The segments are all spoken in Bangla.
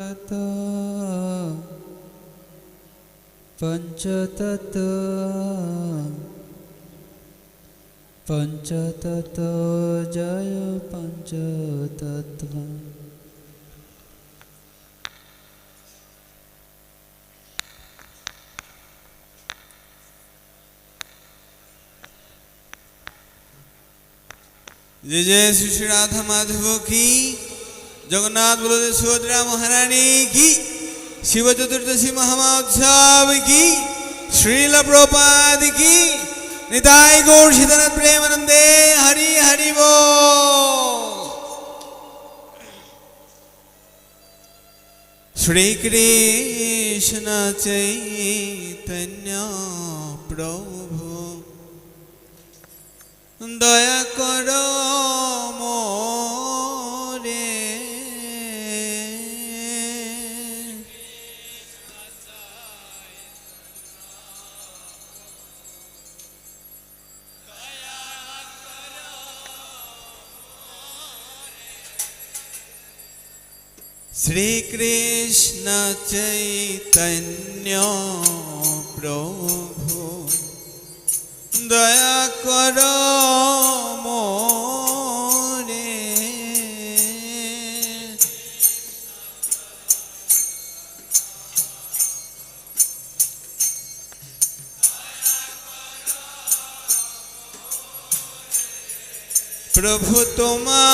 तत् पञ्चतत् पञ्चतत् जय पञ्चतत्त्व जय जय श्री श्री राधा माधव की জগন্নাথ বলদেব সুভদ্রা মহারানী কি? শিব চতুর্দশী মহামহোৎসব কি? শ্রীল প্রপাদ কি? নিতাই গৌর সীতারাম প্রেম আনন্দে হরি হরি শ্রীকৃষ্ণ চৈতন্য প্রভু, দয়া কর মোর শ্রীকৃষ্ণ চৈতন্য প্রভু। দয়া কর মোরে। প্রভু তোমা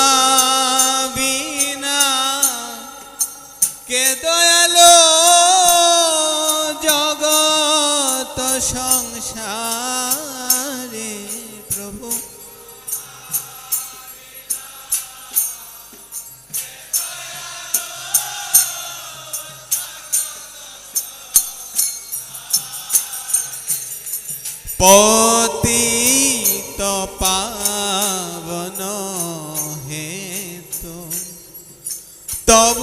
পতিত পাবন হেতু তব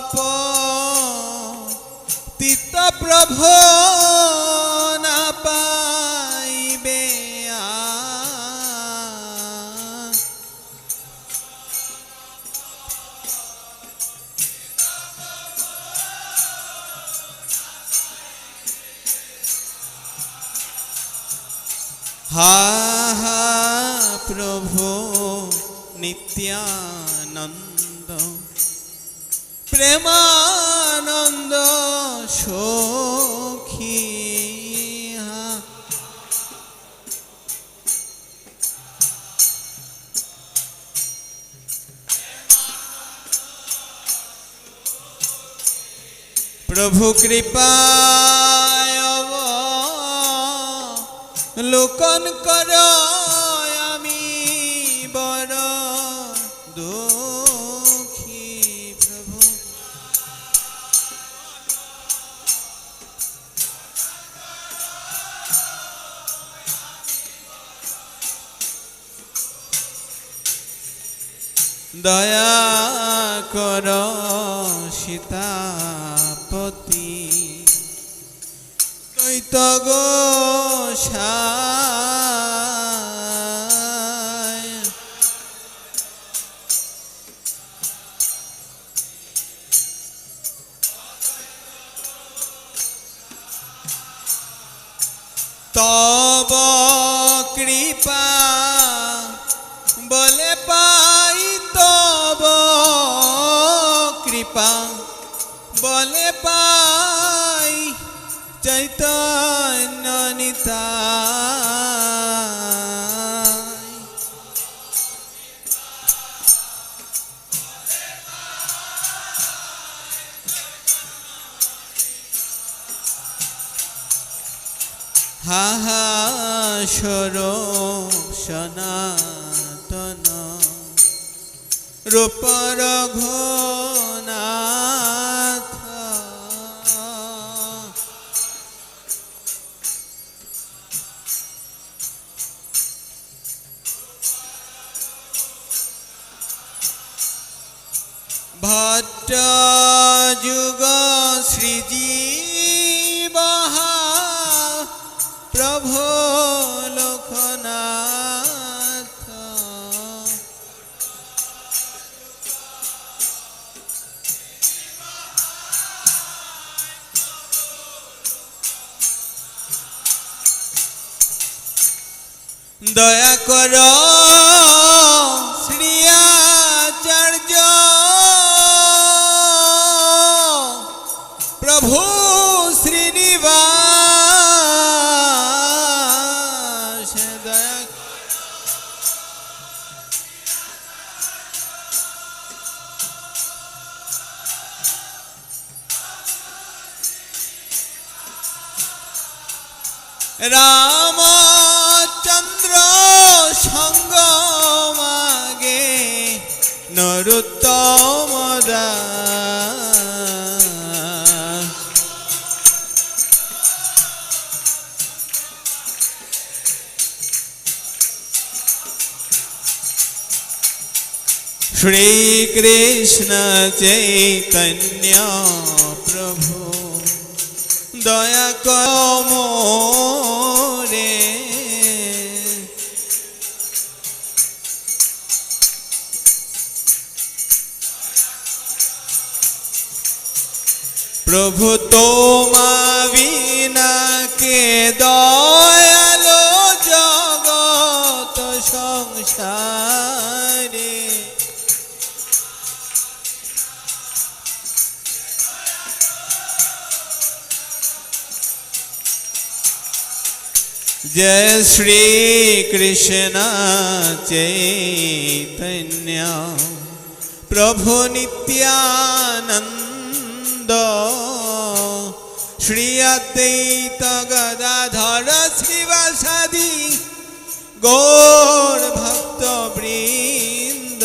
তিত প্রভ না পাইবে। হা হা প্রভু নিত্যানন্দ প্রেমানন্দ সখী। প্রভু কৃপায় লোকন কর। দয়া কর সীতাপতি। দৈত গোসায় তব কৃপা সনাতন। রূপর ঘনাথ ভট্ট যুগ শ্রীজীব প্রভু লোকনাথ দয়া কর রামচন্দ্র সঙ্গ মাগে নরুত্তম। শ্রীকৃষ্ণ চৈতন্য প্রভু দয়া কমরে তোমা বিনাকে দয়ালো জগত সংসারে। জয় শ্রী কৃষ্ণ চৈতন্য। প্রভু নিত্যানন্দ মুকুন্দ শ্রিয়দ্বৈত গদাধর শ্রীবাসাদি গৌর ভক্তবৃন্দ।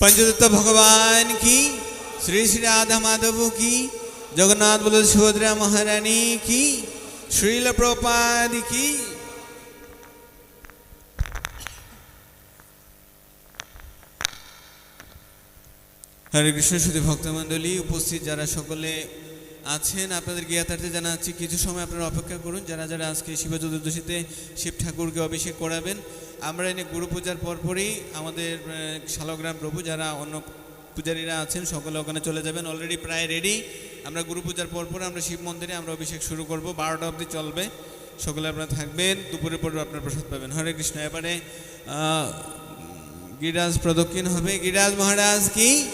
पंचदत्त भगवान की श्री श्री राधा माधव की जगन्नाथ बल सुभद्रा महारानी की श्रील प्रपाद की হরে কৃষ্ণ শুধু ভক্তমণ্ডলী উপস্থিত যারা সকলে আছেন আপনাদের জ্ঞাতার্থে জানাচ্ছি কিছু সময় আপনারা অপেক্ষা করুন যারা যারা আজকে শিব চতুর্দশীতে শিব ঠাকুরকে অভিষেক করাবেন আমরা এনে গুরু পূজার পরপরই আমাদের শালগ্রাম প্রভু যারা অন্য পূজারীরা আছেন সকলে ওখানে চলে যাবেন। অলরেডি প্রায় রেডি আমরা গুরু পূজার পরপর আমরা শিব মন্দিরে আমরা অভিষেক শুরু করব। বারোটা অবধি চলবে। সকলে আপনারা থাকবেন। দুপুরের পর আপনার প্রসাদ পাবেন। হরে কৃষ্ণ। এবারে আহ, গিরিরাজ প্রদক্ষিণ হবে। গিরিরাজ মহারাজ কি?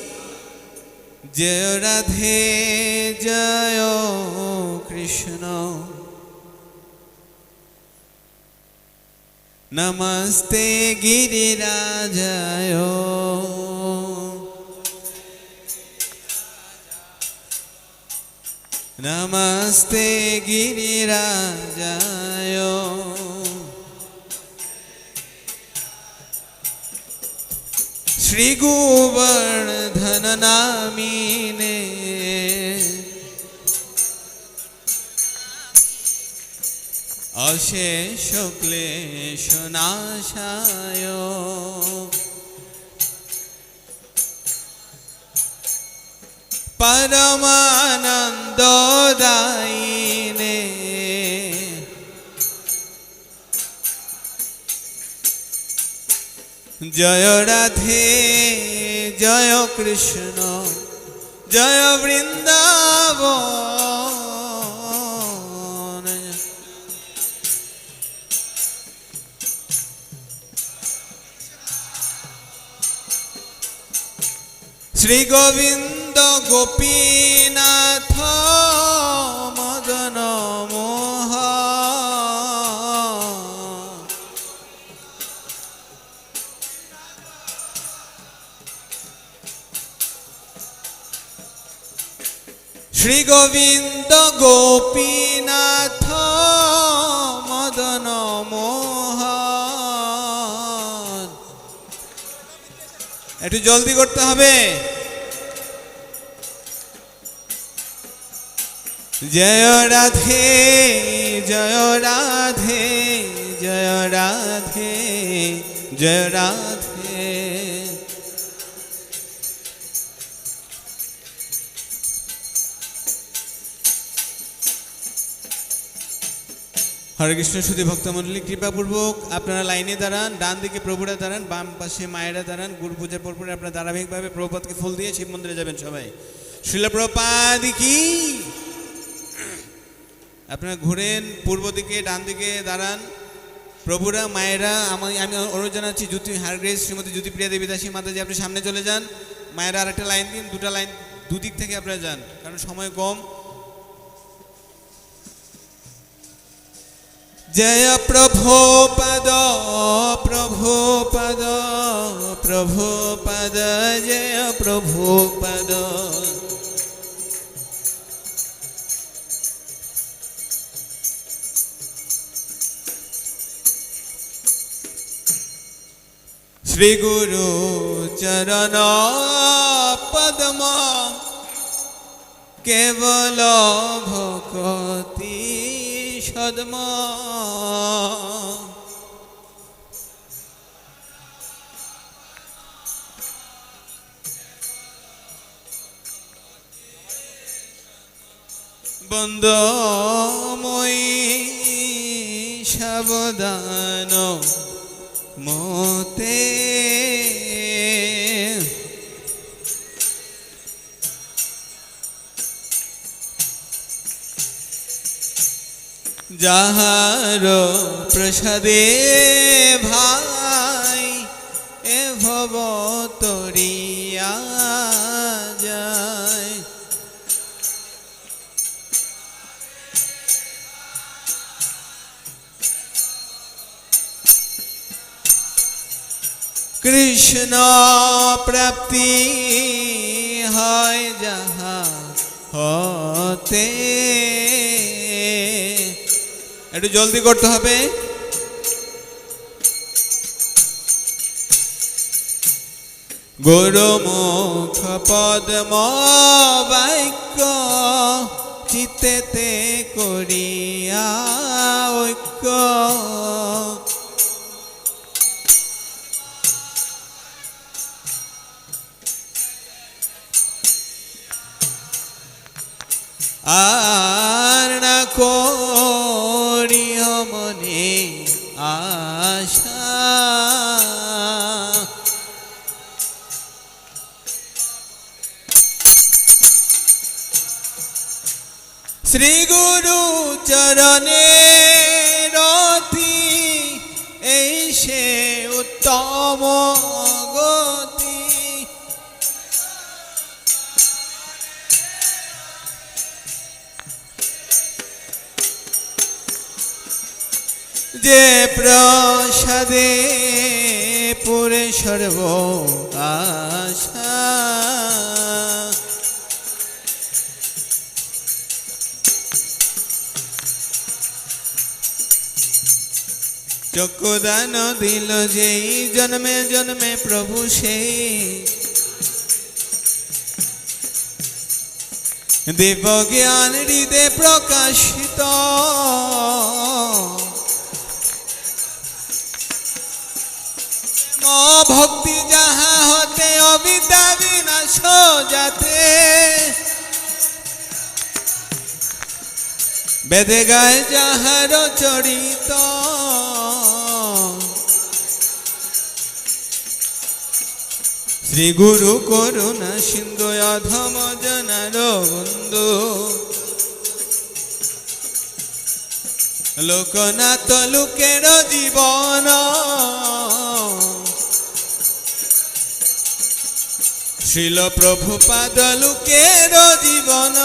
জয় রাধে জয় কৃষ্ণ। નમસ્તે ગિરિરાજયો નમસ્તે ગિરિરાજયો શ્રી ગુવર્ણ ધન નામીને অশেষ ক্লেশ নাশায়। পরমানন্দ দায়নে। জয় রাধে জয় কৃষ্ণ জয় বৃন্দাবন। শ্রী গোবিন্দ গোপীনাথ মদন মোহ। শ্রী গোবিন্দ গোপীনাথ মদন মোহন। একটু জলদি করতে হবে। জয় রাধে জয় রাধে জয় রাধে জয় রাধে। হরে কৃষ্ণ, সুধী ভক্তমণ্ডলী, কৃপাপূর্বক আপনারা লাইনে দাঁড়ান, ডান দিকে প্রভুরা দাঁড়ান, বাম পাশে মায়েরা দাঁড়ান, গুরু পূজার পরপরে আপনারা ধারাবাহিকভাবে প্রভুপাতকে ফুল দিয়ে শিব মন্দিরে যাবেন সবাই। শিলপ্রপাদ কি? আপনারা ঘুরেন, পূর্ব দিকে, ডান দিকে দাঁড়ান। প্রভুরা, মায়েরা, আমি আমি অনুরোধ জানাচ্ছি, জ্যোতি হারগ্রেস, শ্রীমতী জ্যোতিপ্রিয়া দেবী, দাসী মাতাজি আপনি সামনে চলে যান। মায়েরা আরেকটা লাইন দিন, দুটা লাইন দুদিক থেকে আপনারা যান, কারণ সময় কম। জয় প্রভু পদ প্রভু পদ প্রভু পদ, জয় প্রভু পদ। শ্রী গুরু চরণ পদ্ম কেবল ভকতি সদ্ম বন্দময়ী সাবধান। মতে। যাহার প্রসাদে ভাই এ ভব তরিয়া কৃষ্ণ প্রাপ্তি হয় যাহা হতে। একটু জলদি করতে হবে। গুরুমুখ পদ্ম বাক্য চিতেতে করিয়া ঐক্য। করিও মনে আশা। শ্রী গুরু চরণে প্রসাদে পুরে সর্ব আশা। দিল যেই জন্মে জন্মে প্রভু সেই দেব জ্ঞান হৃদে প্রকাশিত। ভক্তি যাহা হতে অবিদ্যা বিনাশ যাতে। বেদে গায় যাহার চরিত। শ্রী গুরু করুণা সিন্ধু অধম জনার বন্ধু। লোকনাথ লোকের জীবন। শিল প্রভু লোকের জীবন।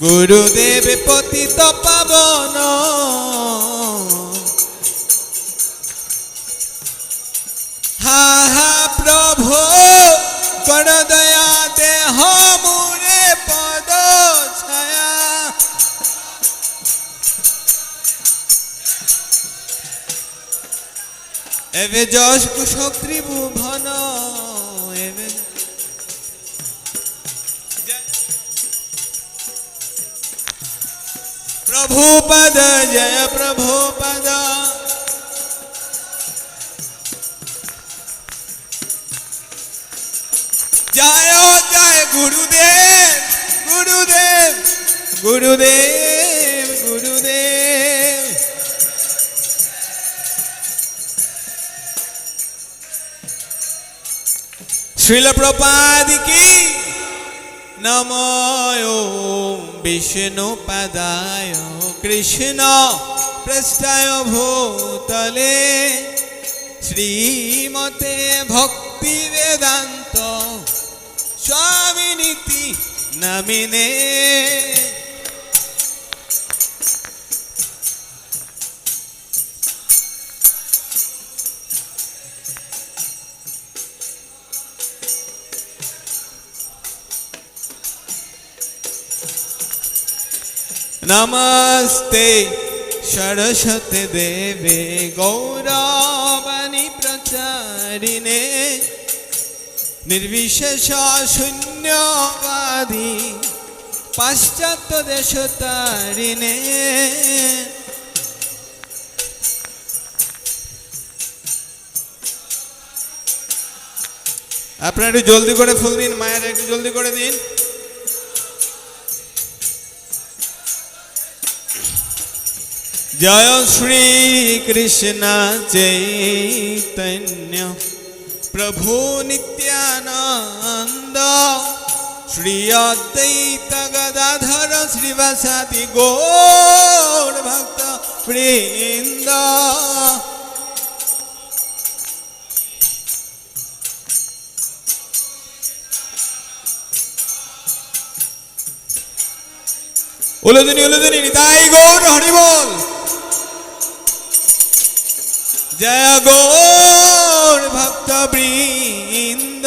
গুরুদেব পতিত পাবন। হা হা প্রভু এবে যশ কুশক ত্রিভুবন এবে প্রভুপদ জয় প্রভুপদ জয় জয় গুরুদেব গুরুদেব গুরুদেব শিল প্রপাদ কি? নময় বিষ্ণু পদায় কৃষ্ণ পৃষ্ঠায় ভূতলে। শ্রীমতে ভক্তি বেদান্ত স্বামী নীতি নামিনে। গৌরবাণী প্রচারিণে নির্বিশেষ শূন্যবাদী পাশ্চাত্য দেশ তারিণে আপনারা একটু জলদি করে ফুল দিন, মায়ের একটু জলদি করে দিন। জয় শ্রী কৃষ্ণ চৈতন্য। প্রভু নিত্যানন্দ। শ্রী অদ্বৈত গদাধর শ্রীবাসাদি গৌর ভক্ত বৃন্দ। উলদিনী উলদিনী নিতাই গৌর হরিবল জয় গৌর ভক্ত বৃন্দ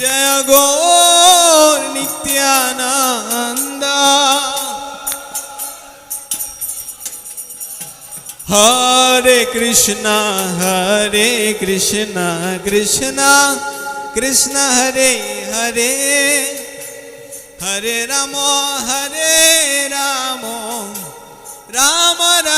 জয় গৌর নিত্যানন্দ। হরে কৃষ্ণ হরে কৃষ্ণ কৃষ্ণ কৃষ্ণ হরে হরে। হরে রাম, হরে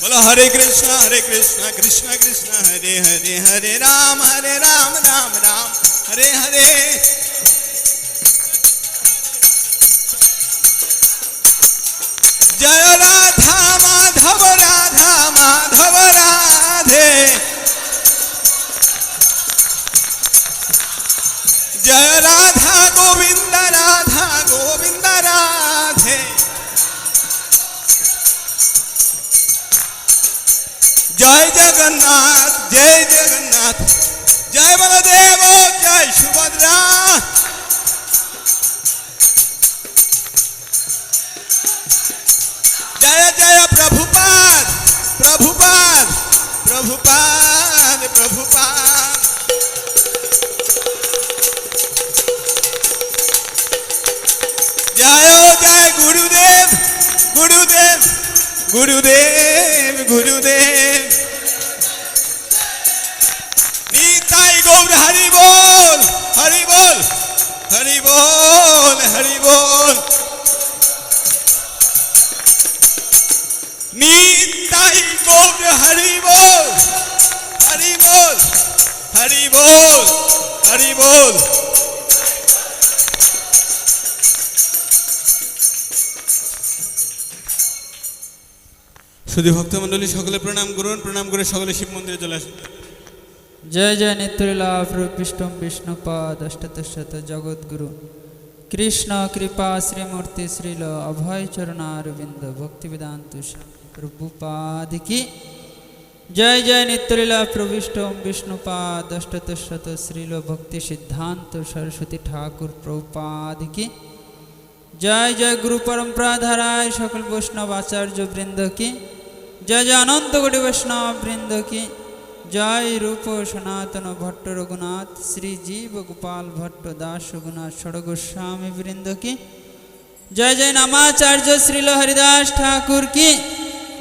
बोलो, हरे कृष्णा हरे कृष्णा कृष्णा कृष्णा, हरे हरे हरे राम हरे राम राम राम, हरे हरे। जय राधा माधव राधा माधव, राधे। जय राधा गोविंद राधा गोविंद, राधे। জগন্নাথ জয় জগন্নাথ জয় বলদেব জয় সুভদ্রা জয় জয় প্রভুপাদ প্রভুপাদ প্রভুপাদ প্রভুপাদ জয় জয় গুরুদেব গুরুদেব গুরুদেব গুরুদেব নিতাই হরি বল হরি বল হরি বল। নিতাই গৌর হরি বল হরি বল হরি বল হরি বল। শুধু ভক্তমণ্ডলী সকলে প্রণাম করুন, প্রণাম করে সকলে শিব মন্দিরে চলে আসুন। জয় জয় নিত্যলীলা বিষ্ণু বিষ্ণুপাদ অষ্টতশত জগৎগুরু কৃষ্ণ কৃপা শ্রীমূর্তি শ্রীল অভয় চরণারবিন্দ ভক্তিবেদান্ত প্রভুপাদ কি। জয় জয় নিত্যলীলা প্রবিষ্ট বিষ্ণুপাদ অষ্টতশত শ্রীল ভক্তি সিদ্ধান্ত সরস্বতী ঠাকুর প্রভুপাদ কি। জয় জয় গুরু পরম্পরা ধারায় সকল বৈষ্ণব আচার্য বৃন্দ কি। জয় জয় অনন্ত কোটি বৈষ্ণব বৃন্দ কি। জয় রূপ সনাতন ভট্ট রঘুনাথ, শ্রী জীব গোপাল ভট্ট দাস রঘুনাথ সড়গোস্বামী বৃন্দ কি? জয় জয় নামাচার্য শ্রীল হরিদাস ঠাকুর কি?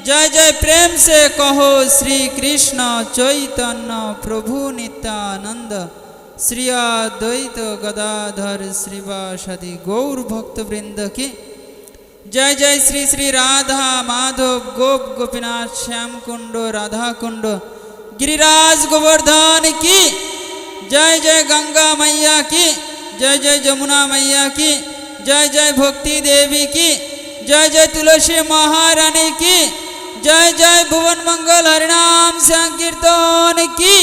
জয় জয় প্রেম সে কহ শ্রী কৃষ্ণ চৈতন্য প্রভু নিত্যানন্দ, শ্রী অদ্বৈত গদাধর শ্রীবাসাদি গৌর ভক্তবৃন্দ কি? জয় জয় শ্রী শ্রী রাধা মাধব গোপ গোপীনাথ, শ্যামকুণ্ড, রাধাকুণ্ড गिरिराज गोवर्धन की, जय जय गंगा मैया की, जय जय जमुना मैया की, जय जय भक्ति देवी की, जय जय तुलसी महारानी की, जय जय भुवन मंगल हरिनाम संकीर्तन की,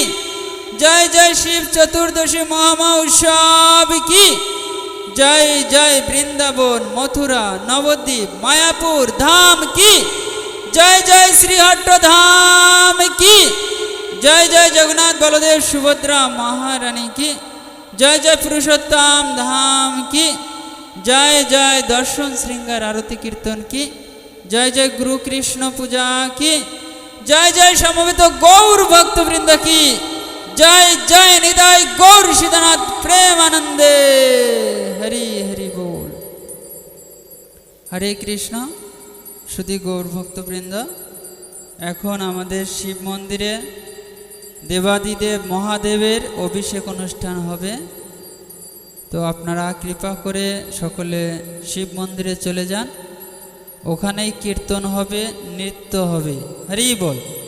जय जय शिव चतुर्दशी महामहोत्सव की, जय जय वृंदावन मथुरा नवद्वीप मायापुर धाम की, जय जय श्री हट्ट धाम की জয় জয় জগন্নাথ বলদেব সুভদ্রা মহারানী কি? জয় জয় পুরুষোত্তম ধাম কি? জয় জয় দর্শন শৃঙ্গার আরতি কীর্তন কি? জয় জয় গুরু কৃষ্ণ পূজা কি? জয় জয় সমবেত গৌর ভক্তবৃন্দ কি? জয় জয় নিদায় গৌর সীতানাথ প্রেম আনন্দে হরি হরি বল। হরে কৃষ্ণ শুধু গৌর ভক্তবৃন্দ, এখন আমাদের শিব মন্দিরে দেবাদিদেব মহাদেবের অভিষেক অনুষ্ঠান হবে। তো আপনারা কৃপা করে সকলে শিব মন্দিরে চলে যান। ওখানেই কীর্তন হবে, নৃত্য হবে। হরি বল।